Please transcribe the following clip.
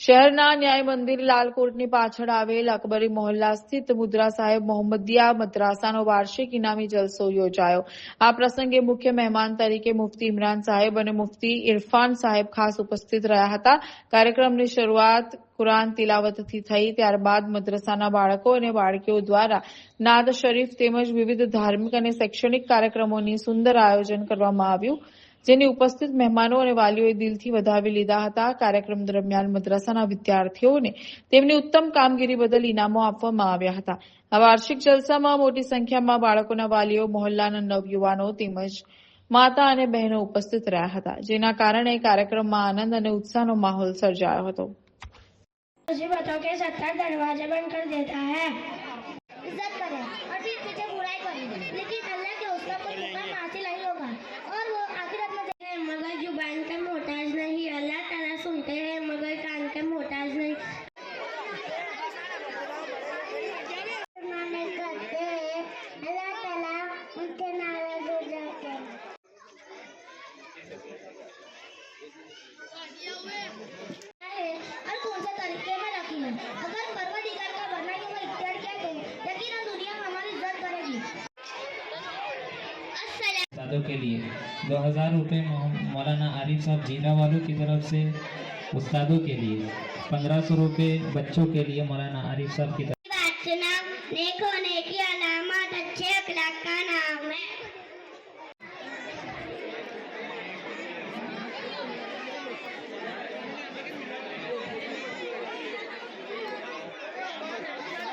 શહેરના ન્યાય મંદિર લાલકોટની પાછળ આવેલ અકબરી મોહલ્લા સ્થિત મુદ્રા સાહેબ મોહમ્મદિયા મદ્રાસાનો વાર્ષિક ઇનામી જલસો યોજાયો. આ પ્રસંગે મુખ્ય મહેમાન તરીકે મુફતી ઇમરાન સાહેબ અને મુફતી ઇરફાન સાહેબ ખાસ ઉપસ્થિત રહ્યા હતા. કાર્યક્રમની શરૂઆત કુરાન તિલાવતથી થઈ, ત્યારબાદ મદ્રસાના બાળકો અને બાળકીઓ દ્વારા નાદ શરીફ તેમજ વિવિધ ધાર્મિક અને શૈક્ષણિક કાર્યક્રમોની સુંદર આયોજન કરવામાં આવ્યું. જેની ઉપસ્થિત મહેમાનો અને વાલીઓએ દિલથી વધાવી લીધા હતા કાર્યક્રમ દરમિયાન મદ્રસાના વિદ્યાર્થીઓને તેમની ઉત્તમ કામગીરી બદલ ઇનામો આપવામાં આવ્યા હતા આ વાર્ષિક જલસામાં મોટી સંખ્યામાં બાળકોના વાલીઓ મહોલ્લાના નવયુવાનો તેમજ માતા અને બહેનો ઉપસ્થિત રહ્યા હતા જેના કારણે કાર્યક્રમમાં આનંદ અને ઉત્સાહનો માહોલ સર્જાયો હતો मुझे बताओ कि सत्ता दरवाजा बंद कर देता है इज्जत करें और फिर पीछे बुराई करें लेकिन और कौन से तरीके में? रखी है अगर का इख्तियार किया तो यकीनन दुनिया हमारी इज़्ज़त करेगी। उस्तादों के लिए। दो हज़ार रुपये मौलाना आरिफ साहब जीरा वालों की तरफ़ से उस्तादों के लिए। पंद्रह सौ रुपये बच्चों के लिए मौलाना आरिफ साहब की तरफ़ नेक होने की अलामत अच्छे अखलाक का नाम है।